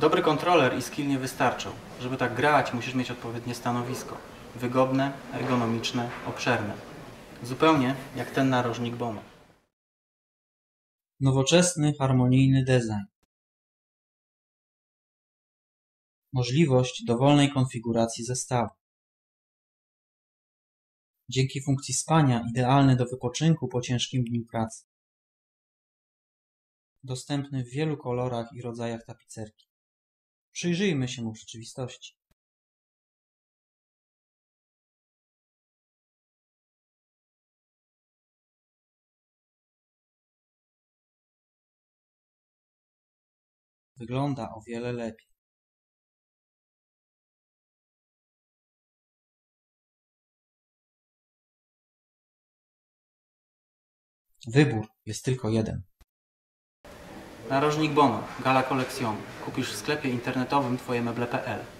Dobry kontroler i skill nie wystarczą. Żeby tak grać, musisz mieć odpowiednie stanowisko. Wygodne, ergonomiczne, obszerne. Zupełnie jak ten narożnik Boma. Nowoczesny, harmonijny design. Możliwość dowolnej konfiguracji zestawu. Dzięki funkcji spania idealny do wypoczynku po ciężkim dniu pracy. Dostępny w wielu kolorach i rodzajach tapicerki. Przyjrzyjmy się mu w rzeczywistości. Wygląda o wiele lepiej. Wybór jest tylko jeden. Narożnik Bono, Gala Collection. Kupisz w sklepie internetowym twoje meble.pl.